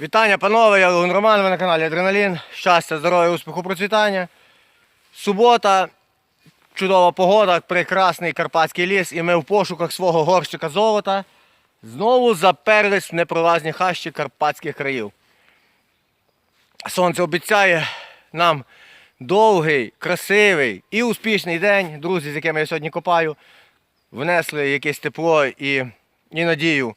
Вітання, панове, я Лун Роман, ви на каналі Адреналін. Щастя, здоров'я, успіху, процвітання. Субота, чудова погода, прекрасний карпатський ліс, і ми в пошуках свого горщика золота знову заперлись в непролазні хащі карпатських країв. Сонце обіцяє нам довгий, красивий і успішний день. Друзі, з якими я сьогодні копаю, внесли якесь тепло і, і надію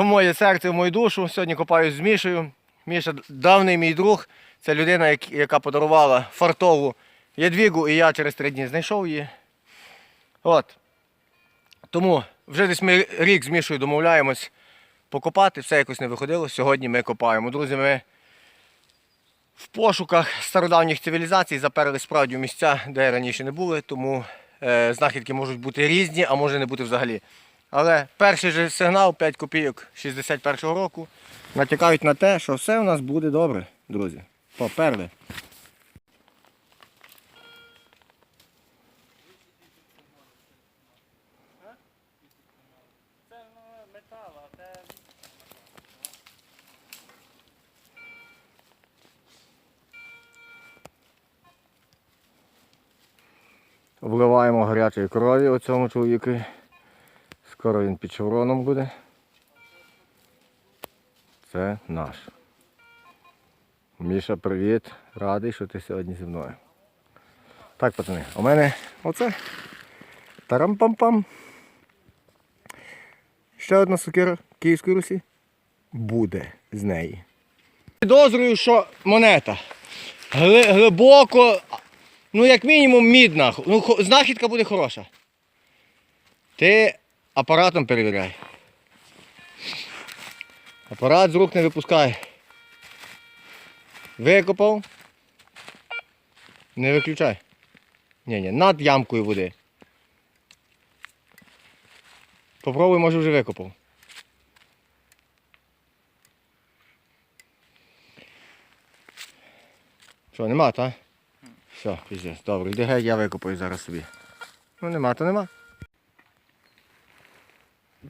в моє серце, в мою душу. Сьогодні копаю з Мішею. Міша давний мій друг. Це людина, яка подарувала фартову ядвігу, і я через три дні знайшов її. От. Тому вже десь ми рік з Мішою домовляємось покопати, все якось не виходило. Сьогодні ми копаємо. Друзі, ми в пошуках стародавніх цивілізацій заперли справді місця, де раніше не були, тому е, знахідки можуть бути різні, а може не бути взагалі. Але перший же сигнал 5 копійок 61-го року натякають на те, що все у нас буде добре, друзі. Поперли. Вливаємо гарячої крові у цьому чоловіку. Скоро він під шевроном буде. Це наш. Міша, привіт. Радий, що ти сьогодні зі мною. Так, пацани, у мене оце. Тарам-пам-пам. Ще одна сокира Київської Русі. Буде з неї. Підозрюю, що монета. Гли- глибоко, ну як мінімум мідна. Ну, знахідка буде хороша. Ти апаратом перевіряй. Апарат з рук не випускай. Викопав. Не виключай. Ні, ні, над ямкою води. Попробуй, може вже викопав. Що, нема, так? Все, піздець. Добре, йди геть, я викопаю зараз собі. Ну нема, то нема.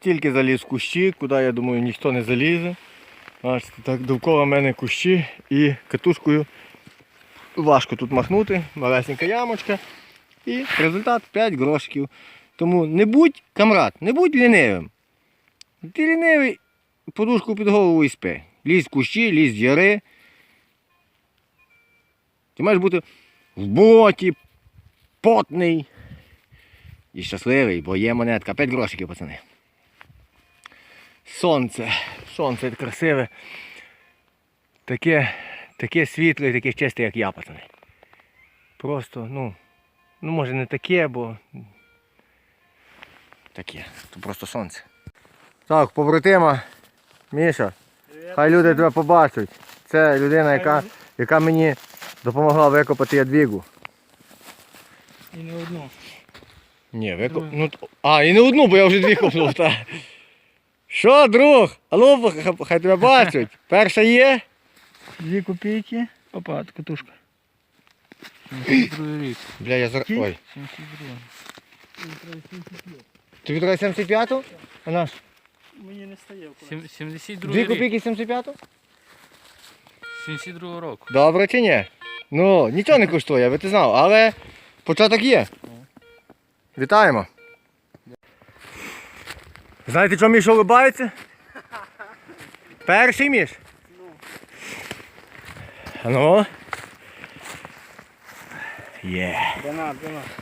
Тільки заліз в кущі, куди, я думаю, ніхто не залізе. Бачите, так довкола мене кущі і катушкою важко тут махнути, малесенька ямочка. І результат 5 грошиків. Тому не будь камрад, не будь лінивим. Ти лінивий, подушку під голову і спи. Лізь в кущі, лізь в яри. Ти маєш бути в боті, потний і щасливий, бо є монетка. 5 грошиків, пацани. Сонце. Сонце красиве. Таке, таке світле, таке чисте, як я, пацани. Просто, ну, ну може не таке, бо таке. То просто сонце. Так, побратима, Міша, хай люди тебе побачать. Це людина, яка, яка мені допомогла викопати ядвігу. І не одну. Ні, викоп... ну, а, і не одну, бо я вже дві копнув. Та. Що, друг? Алло, хай- хай тебе бачать. Перша є? Дві копійки. Опа, катушка. 72 рік. Бля, я зараз. Ой. 72. Тобі треба 75-ту? А наш? Мені не стає в Сім- 72 Дві копійки 75-ту? 72 року. Добре чи ні? Ну, нічого не коштує, ви ти знав, але початок є. Вітаємо. Знаєте, чому Міша улибається? Перший між. Ну. Є.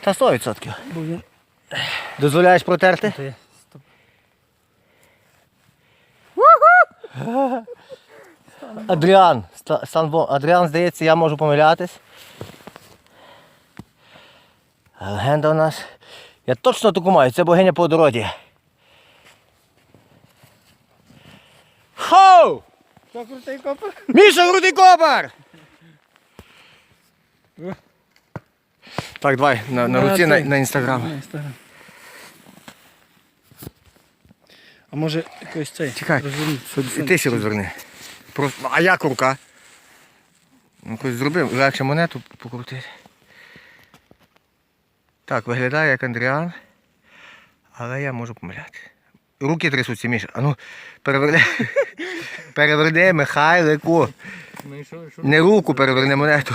Та 100%. Бо він... Дозволяєш протерти? Адріан. Ста- Санбо. Адріан, здається, я можу помилятись. Легенда у нас. Я точно таку маю, це богиня по дорозі. Хоу! Що крутий копер? Міша Грудий Копар! Так, давай, на, на руці на, на інстаграм. А може якось цей? Чекай. розвернути? І ти ще розверни. Просто, а як рука? Ну, хоч зробив, легше монету покрутити. Так, виглядає як Андріан. Але я можу помиляти. Руки трясуться, Міша. А ну, переверни. Переверни, Михайлику. Ну? Не руку переверни монету.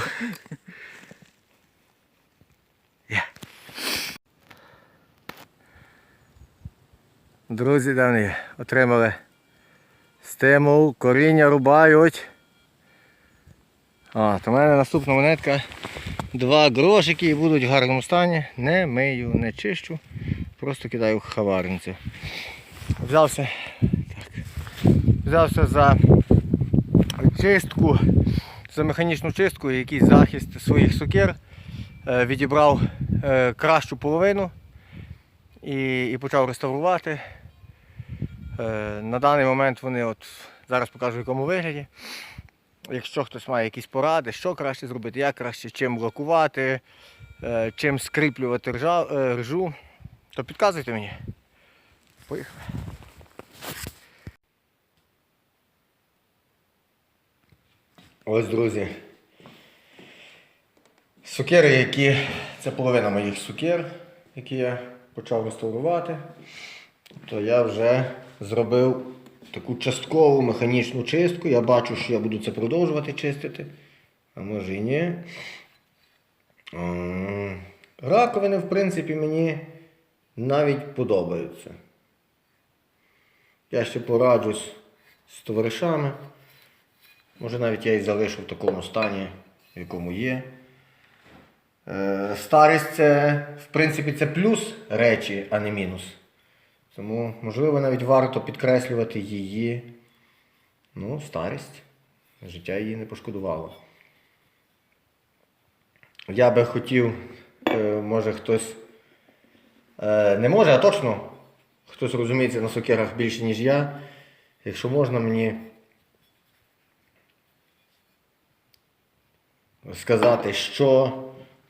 Друзі, давні отримали стимул, коріння рубають. А, то в мене наступна монетка. Два грошики і будуть в гарному стані. Не мию, не чищу. Просто кидаю в хаварницю. Взявся, так, взявся за чистку, за механічну чистку і якийсь захист своїх сокир. Е, Відібрав е, кращу половину і, і почав реставрувати. Е, На даний момент вони от зараз покажу в якому вигляді. Якщо хтось має якісь поради, що краще зробити, як краще, чим блокувати, е, чим скріплювати ржу, то підказуйте мені. Поїхали. Ось, друзі. Сукери, які. Це половина моїх сукер, які я почав реставрувати. То я вже зробив таку часткову механічну чистку. Я бачу, що я буду це продовжувати чистити. А може і ні. Раковини, в принципі, мені навіть подобаються. Я ще пораджусь з товаришами. Може навіть я і залишу в такому стані, в якому є. Е, Старість це, в принципі, це плюс речі, а не мінус. Тому, можливо, навіть варто підкреслювати її. Ну, старість. Життя її не пошкодувало. Я би хотів, е, може хтось е, не може, а точно хтось розуміється на сокирах більше, ніж я. Якщо можна мені сказати, що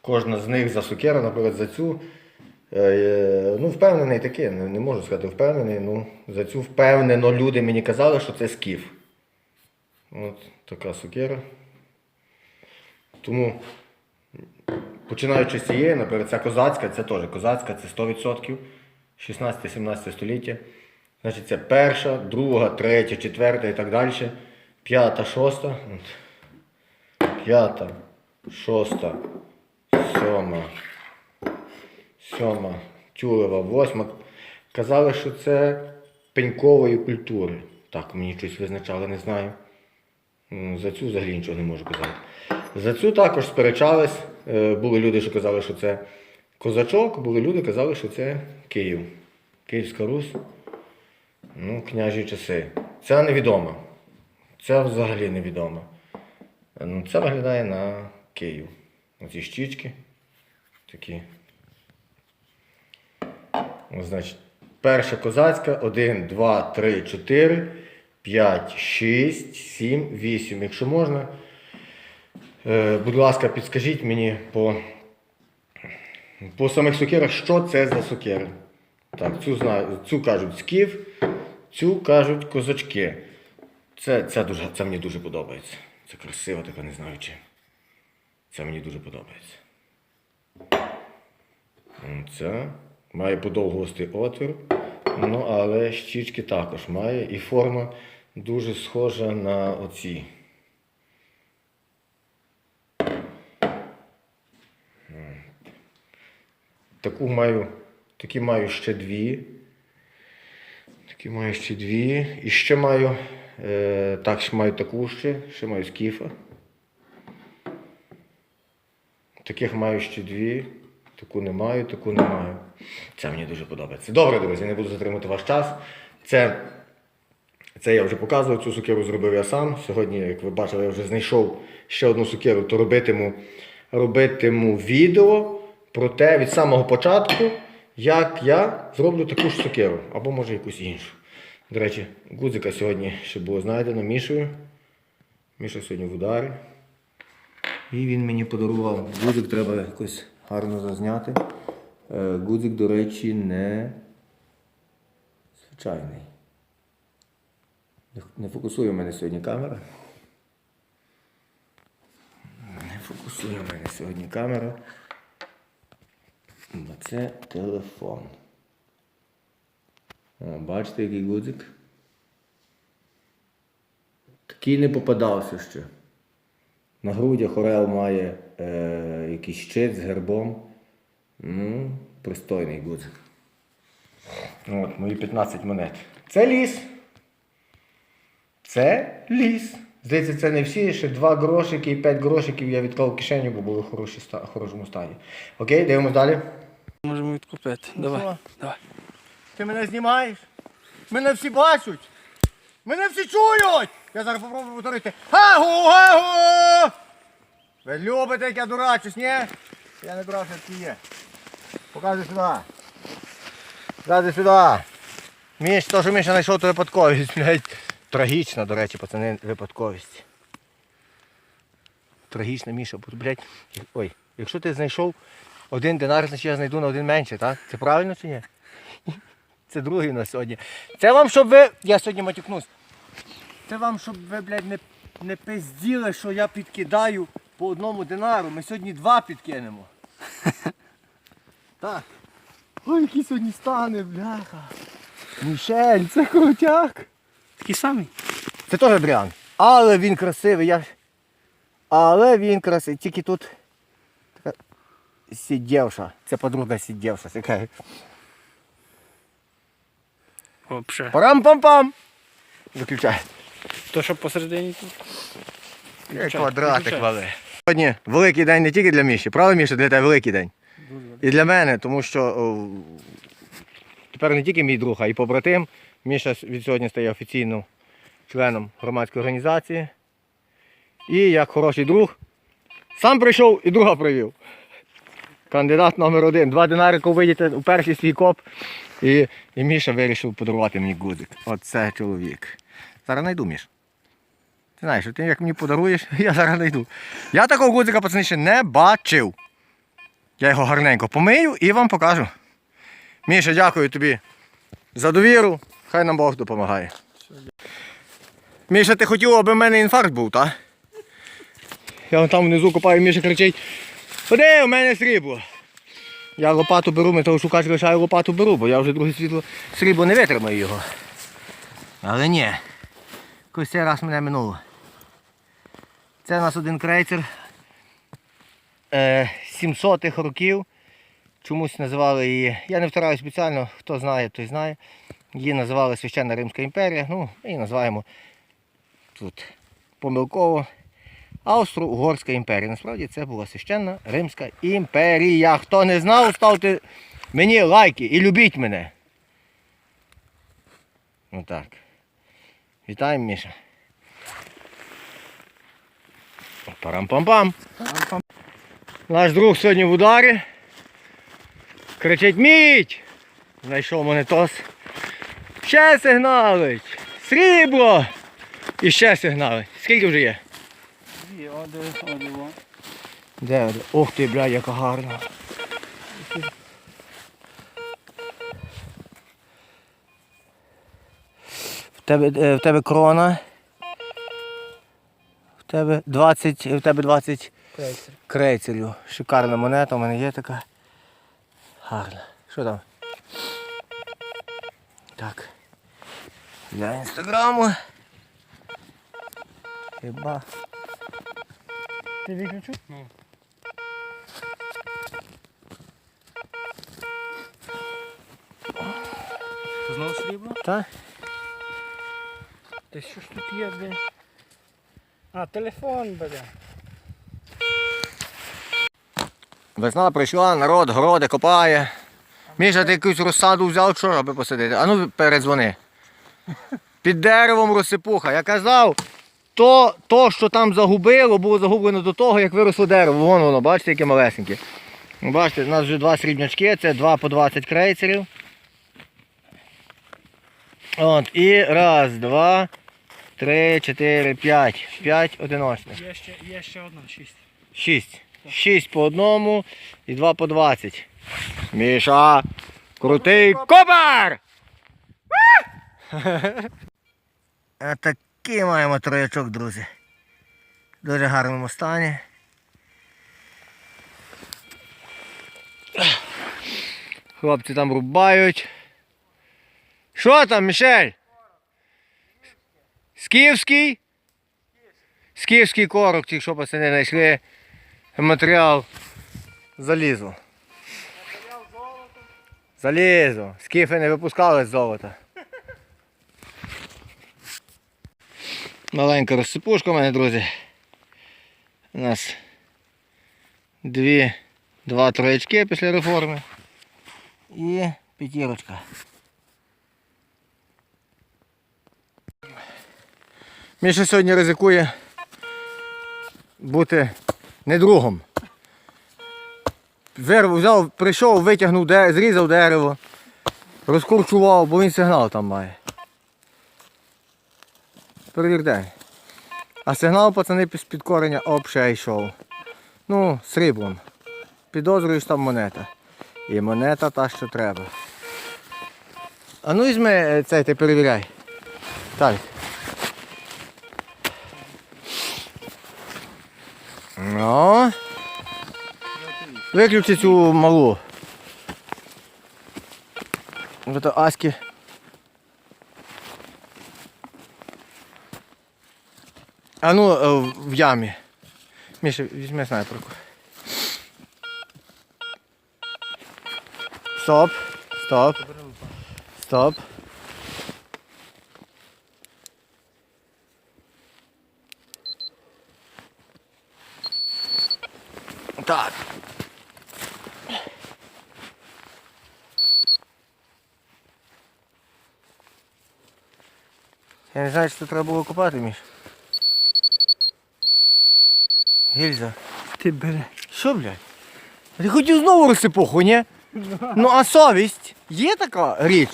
кожна з них за сукера, наприклад, за цю. е, е, Ну, впевнений таки, не, не можу сказати впевнений. Ну, за цю впевнено люди мені казали, що це скіф. От така сукера. Тому, починаючи з цієї, наприклад, ця козацька, це теж козацька, це 100%. 16-17 століття. Значить, це перша, друга, третя, четверта і так далі. П'ята, шоста. П'ята, шоста, сьома, сьома, тюлева, восьма. Казали, що це пенькової культури. Так, мені щось визначали, не знаю. За цю взагалі нічого не можу казати. За цю також сперечались. Е, Були люди, що казали, що це козачок, були люди, казали, що це Київ. Київська Русь. Ну, княжі часи. Це невідомо. Це взагалі невідомо. Ну, це виглядає на Київ. Оці щічки. Такі. Ось, значить, перша козацька. 1, 2, 3, 4, 5, 6, 7, 8. Якщо можна, е, будь ласка, підскажіть мені по, по самих сокирах, що це за сокири. Так, цю, цю кажуть скіф, цю кажуть козачки. Це, це, дуже, це мені дуже подобається. Це красиво, така не знаю чим. Це мені дуже подобається. Це має подовгостий отвір. Ну, але щічки також має. І форма дуже схожа на оці. Таку маю, такі маю ще дві. Такі маю ще дві. І ще маю. Е, так, ще маю таку ще, ще маю скіфа. Таких маю ще дві. Таку не маю, таку не маю. Це мені дуже подобається. Добре, друзі, не буду затримати ваш час. Це, це я вже показував, цю сукеру зробив я сам. Сьогодні, як ви бачили, я вже знайшов ще одну сукеру, то робитиму, робитиму відео про те від самого початку, як я зроблю таку ж сукеру, або може якусь іншу. До речі, гудзика сьогодні ще було знайдено Мішою. Міша сьогодні в ударі. І він мені подарував. Гудзик треба якось гарно зазняти. Е, Гудзик, до речі, не звичайний. Не фокусує в мене сьогодні камера. Не фокусує в мене сьогодні камера. Це телефон. О, бачите, який гудзик? Такий не попадався ще. На грудях Орел має е, якийсь щит з гербом. Ну, пристойний гудзик. От, мої 15 монет. Це ліс. Це ліс. Здається, це не всі, ще 2 грошики і 5 грошиків я відклав в кишеню, бо були в хорошому стані. Окей, дивимось далі. Можемо відкупити. Давай. що? Давай. Ти мене знімаєш? Мене всі бачать! Мене всі чують! Я зараз попробую повторити. Гагу, гагу! Ви любите, як я дурачусь, ні? Я не дурак, як є. Показуй сюди. Показуй сюди. Міш, то, що Міша знайшов, то випадковість. Блядь. Трагічна, до речі, пацани, випадковість. Трагічна, Міша, блядь, ой, якщо ти знайшов один динар, значить я знайду на один менше, так? Це правильно чи ні? Це другий на сьогодні. Це вам, щоб ви. Я сьогодні матюкнусь. Це вам, щоб ви, блядь, не, не пизділи, що я підкидаю по одному динару. Ми сьогодні два підкинемо. Так. Ой, який сьогодні стане, бляха. Мішель, це крутяк. Такий самий. Це теж Адріан. Але він красивий. Я... Але він красивий. Тільки тут сидівша. Це подруга сидівша. Така. Вообще. Парам-пам-пам. Виключай. То, що посередині тут. Як квадратик виключай. вали. Сьогодні великий день не тільки для Міші, правда, Міша, для тебе великий день. І для мене, тому що о, тепер не тільки мій друг, а й побратим. Міша від сьогодні стає офіційним членом громадської організації. І як хороший друг, сам прийшов і друга привів. Кандидат номер один. Два динарика вийдете у перший свій коп. І, і Міша вирішив подарувати мені гудзик. Оце чоловік. Зараз знайду, Міш. Ти знаєш, ти як мені подаруєш, я зараз знайду. Я такого гудзика, пацани, ще не бачив. Я його гарненько помию і вам покажу. Міша, дякую тобі за довіру. Хай нам Бог допомагає. Міша, ти хотів, аби в мене інфаркт був, так? Я там внизу копаю, Міша кричить. Ходи, у мене срібло. Я лопату беру, металошукач лишаю лопату беру, бо я вже друге світло срібло не витримаю його. Але ні. Якось цей раз мене минуло. Це у нас один крейцер е, 700-х років. Чомусь називали її, я не втираю спеціально, хто знає, той знає. Її називали Священна Римська імперія. Ну, ми її називаємо тут помилково Австро-Угорська імперія. Насправді це була Священна Римська імперія. Хто не знав, ставте мені лайки і любіть мене. Отак. Вітаємо, Міша. Парам-пам-пам. Наш друг сьогодні в ударі. Кричить мідь! Знайшов монетос. Ще сигналить! Срібло! І ще сигналить. Скільки вже є? Дві, оде, оде, во. Де? Ох ти, бля, яка гарна. В тебе, в тебе крона. В тебе 20, в тебе 20 Крейсер. крейцерів. Шикарна монета, у мене є така. Гарна. Що там? Так. Для інстаграму. Хіба. Ти виключив? Ну. Знову срібло? Так? Та що ж тут є, блін? А, телефон, бля. Весна прийшла, народ городи копає. Міша, ти якусь розсаду взяв, що аби посадити? А ну передзвони. Під деревом розсипуха. Я казав, то, то, що там загубило, було загублено до того, як виросло дерево. Вон воно, бачите, яке малесеньке. Ну, Бачите, у нас вже два срібнячки, це два по 20 крейцерів. От, і раз, два, три, чотири, п'ять. П'ять одиночних. Є ще, є ще одна, шість. Шість. Шість по одному і два по двадцять. Міша! Крутий копар! А такий маємо троячок, друзі. Дуже гарному стані. Хлопці там рубають. Що там, Мішель? Скіфський? Скіфський корок, ті, що пацани знайшли матеріал. Залізо. Залізо. Скіфи не випускали з золота. Маленька розсипушка у мене, друзі. У нас дві, два троєчки після реформи. І п'ятірочка. Міша сьогодні ризикує бути не другом. Вирв, взяв, прийшов, витягнув, зрізав дерево, розкурчував, бо він сигнал там має. Перевір де. А сигнал пацани з під кореня обше йшов. Ну, сріблом. Підозрюєш там монета. І монета та, що треба. А ну візьми е, цей, ти перевіряй. Так. Ну. Виключи цю малу. Ото аськи. А ну е, в- ямі. Міша, візьми снайперку. Стоп. Стоп. Стоп. Так. Я не знаю, що треба було копати, Міш. Гільза. Ти бери. Що, блядь? Ти хотів знову розсипуху, ні? Ну а совість є така річ.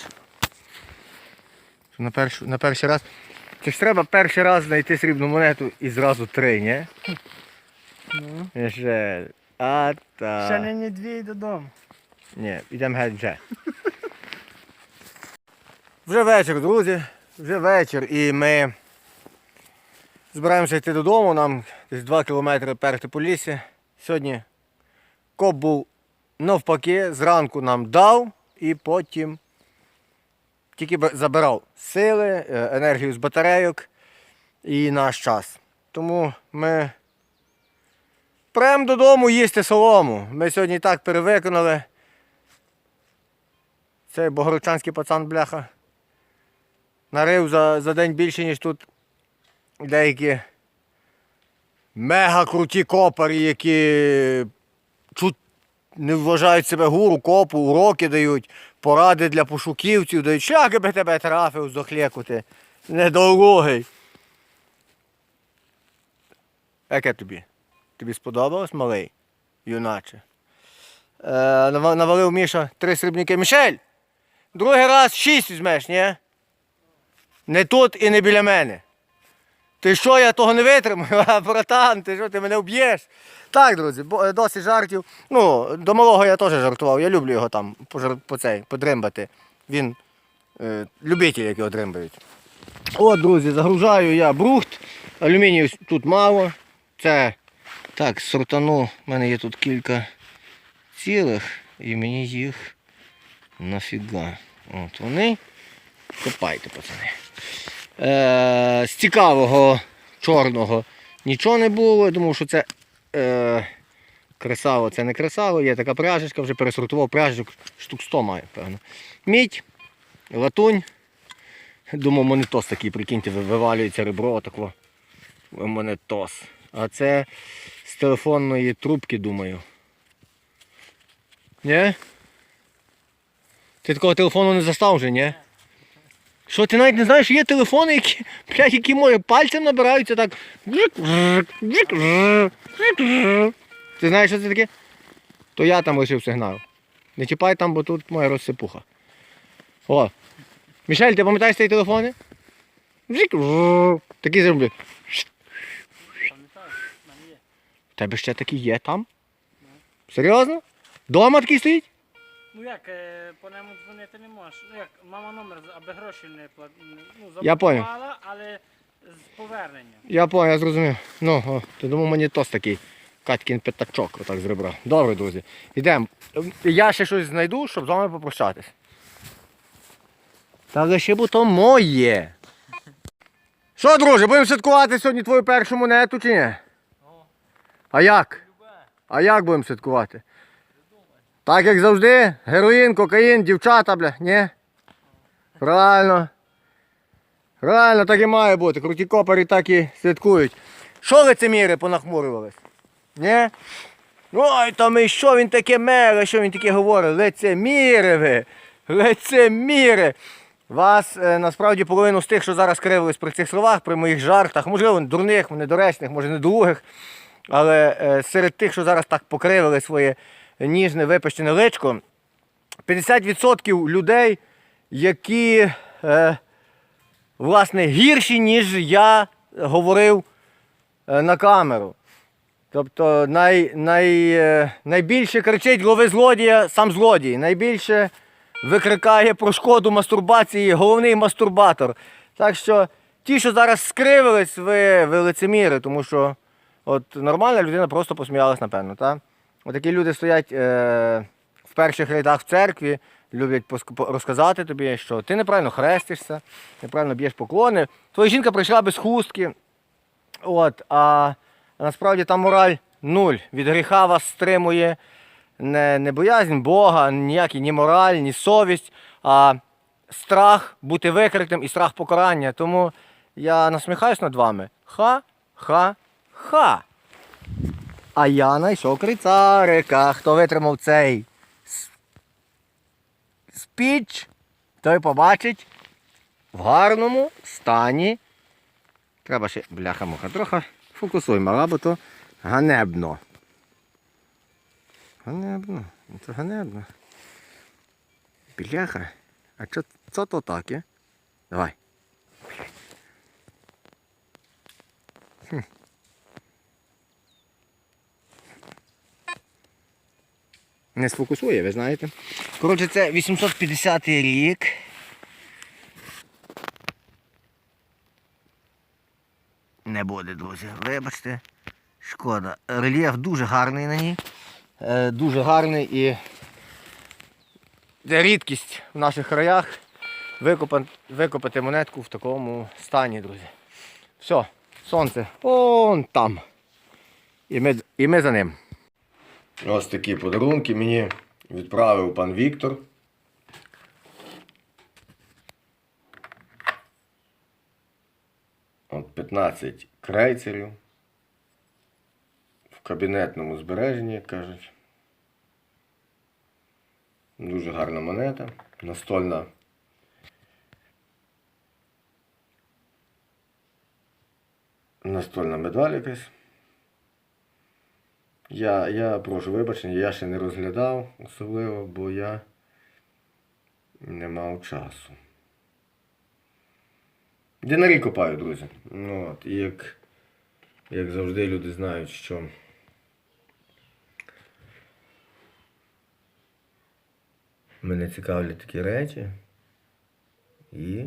Що На, першу, на перший раз. Це ж треба перший раз знайти срібну монету і зразу три, ні? Ну. Мішель. А та. Ще не, не дві й додому. Ні, йдемо геть вже. Вже вечір, друзі. Вже вечір і ми збираємося йти додому. Нам десь 2 кілометри перти по лісі. Сьогодні коп був навпаки, зранку нам дав і потім тільки забирав сили, е, енергію з батарейок і наш час. Тому ми прям додому їсти солому. Ми сьогодні так перевиконали. Цей богородчанський пацан бляха. Нарив за, за день більше, ніж тут деякі мега круті копарі, які не вважають себе гуру, копу, уроки дають, поради для пошуківців дають. Як би тебе трафив здохлєкути. Недолугий. Яке тобі? Тобі сподобалось, малий? Юначе. Е, навалив Міша три срібники. Мішель! Другий раз шість візьмеш, ні? Не тут і не біля мене. Ти що, я того не витримаю? Братан, ти що, ти мене вб'єш? Так, друзі, е, досить жартів. Ну, до малого я теж жартував. Я люблю його там по цей, подримбати. Він е, любитель, які дримбають. От, друзі, загружаю я брухт. Алюмінію тут мало. Це так, сортану. У мене є тут кілька цілих і мені їх нафіга. От вони. Копайте, пацани. Е, з цікавого чорного нічого не було. Я думав, що це е, кресало, це не кресало, є така пряжечка, вже пересортував пряжечок, штук 100 має, певно. Мідь, латунь. Думав, монетос такий, прикиньте, вивалюється ребро отако. Монетос. А це з телефонної трубки, думаю. Ні? Ти такого телефону не застав вже, ні? Що ти навіть не знаєш, є телефони, які, блядь, які може пальцем набираються так. Ти знаєш, що це таке? То я там лишив сигнал. Не чіпай там, бо тут моя розсипуха. О. Мішель, ти пам'ятаєш ці телефони? Такі зроблю. У тебе ще такі є там? Серйозно? Дома такий стоїть? Ну як, е, по ньому дзвонити не можеш. Ну як, мама номер, з- аби гроші не плат... ну, Я поняв. заблокувала, але з поверненням. Я понял, я зрозумів. Ну, о, ти думав, мені тос такий. Катькін п'ятачок, отак з ребра. Добре, друзі. Йдемо. Я ще щось знайду, щоб з вами попрощатись. Та лише бо то моє. Що, друже, будемо святкувати сьогодні твою першу монету чи ні? А як? А як будемо святкувати? Так як завжди, героїн, кокаїн, дівчата, бля, ні? Правильно. Правильно, так і має бути. Круті копери так і святкують. Що лицеміри понахмурювались? Ні? Ой, там і що він таке мере, що він таке говорить? Лицеміри ви! Лицеміри! Вас е, насправді половину з тих, що зараз кривились при цих словах, при моїх жартах, можливо, дурних, недоречних, може недолугих, але е, серед тих, що зараз так покривили своє ніжне випещене личко, 50% людей, які е, власне гірші, ніж я говорив е, на камеру. Тобто най, най, е, найбільше кричить лови злодія сам злодій. Найбільше викрикає про шкоду мастурбації головний мастурбатор. Так що ті, що зараз скривились, ви, ви лицеміри, тому що от нормальна людина просто посміялась, напевно. Та? Отакі люди стоять е, в перших рядах в церкві, люблять розказати тобі, що ти неправильно хрестишся, неправильно б'єш поклони. Твоя жінка прийшла без хустки. От, а насправді там мораль нуль. Від гріха вас стримує не, не боязнь Бога, ніякий ні мораль, ні совість, а страх бути викритим і страх покарання. Тому я насміхаюсь над вами. Ха-ха-ха. А я знайшов крицарика. Хто витримав цей спіч, той побачить в гарному стані Треба ще бляха-муха. Трохи фокусуємо, або то ганебно. Ганебно. Ну, Це ганебно. Бляха. А що це то таке? Давай. Хм. Не сфокусує, ви знаєте. Коротше, це 850 рік. не буде, друзі. Вибачте. Шкода. Рельєф дуже гарний на ній. Е, дуже гарний і це рідкість в наших краях викопати, викопати монетку в такому стані, друзі. Все, сонце он там. І ми, і ми за ним. Ось такі подарунки мені відправив пан Віктор. От 15 крейцерів. В кабінетному збереженні, як кажуть. Дуже гарна монета. Настольна. Настольна медаль якась. Я, я прошу вибачення, я ще не розглядав особливо, бо я не мав часу. Динарі копаю, друзі. Ну, от, і як, як завжди люди знають, що мене цікавлять такі речі і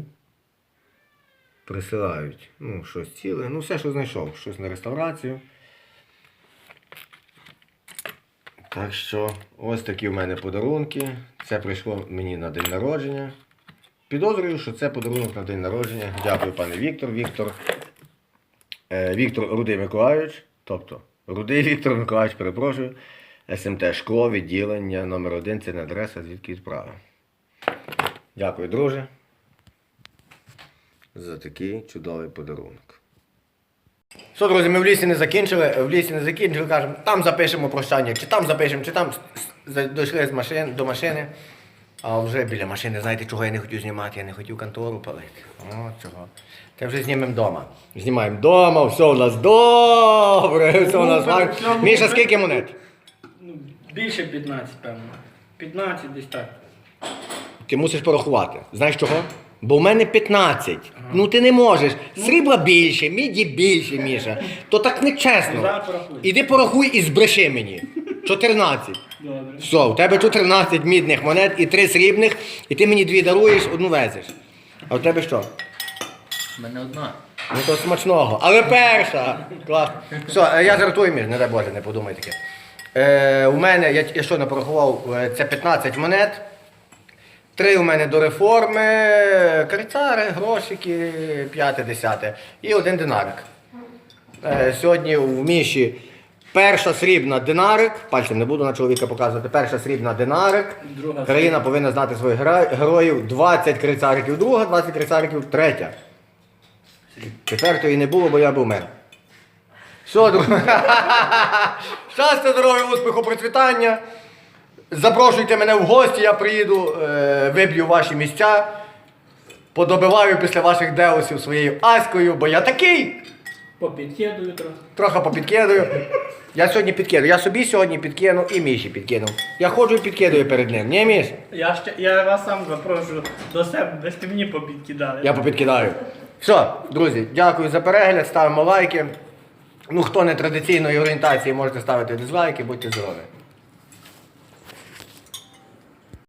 присилають ну, щось ціле, ну все, що знайшов, щось на реставрацію. Так що ось такі в мене подарунки. Це прийшло мені на день народження. Підозрюю, що це подарунок на день народження. Дякую, пане Віктор. Віктор, е, Віктор Рудий Миколайович, тобто Рудий Віктор Миколайович, перепрошую. СМТ Шкло, відділення номер 1 це не адреса, звідки відправив. Дякую, друже, за такий чудовий подарунок. Що, друзі, ми в лісі не закінчили, в лісі не закінчили, кажемо, там запишемо прощання, чи там запишемо, чи там дійшли з машин, до машини. А вже біля машини, знаєте, чого я не хотів знімати? Я не хотів контору палити. О, чого. Це вже знімемо вдома. Знімаємо вдома, все у нас добре, все у нас гарно. Міша, скільки монет? Ну, більше 15, певно. 15 десь так. Ти мусиш порахувати. Знаєш чого? Бо в мене 15. Ну ти не можеш. Срібла більше, міді більше, Міша. То так не чесно. Зараз порахуй. Іди порахуй і збреши мені. 14. Добре. Все, у тебе 14 мідних монет і 3 срібних, і ти мені дві даруєш, одну везеш. А у тебе що? У мене одна. Ну то смачного. Але перша. Клас. Все, е, я жартую, Міш, не дай Боже, не подумай таке. Е, у мене, я, я що не порахував, е, це 15 монет. Три у мене до реформи, крицари, грошики, п'яте, десяте. І один динарик. Е, Сьогодні в Міші перша срібна динарик. Пальцем не буду на чоловіка показувати. Перша срібна динарик. Друга Країна повинна знати своїх героїв. 20 крицариків друга, 20 крицариків третя. Четвертої не було, бо я був мер. Все, друзі. Щастя, здоров'я, успіху, процвітання. Запрошуйте мене в гості, я приїду, е, виб'ю ваші місця. Подобиваю після ваших деусів своєю аською, бо я такий. Попід'їдую трохи. Трохи попідкидаю. Я сьогодні підкидаю. Я собі сьогодні підкину і Міші підкинув. Я ходжу і підкидаю перед ним. Ні, Міш? Я ще я вас сам запрошую до себе, без ти мені попідкидали. Я попідкидаю. Все, друзі, дякую за перегляд, ставимо лайки. Ну, хто не традиційної орієнтації, можете ставити дизлайки, будьте здорові.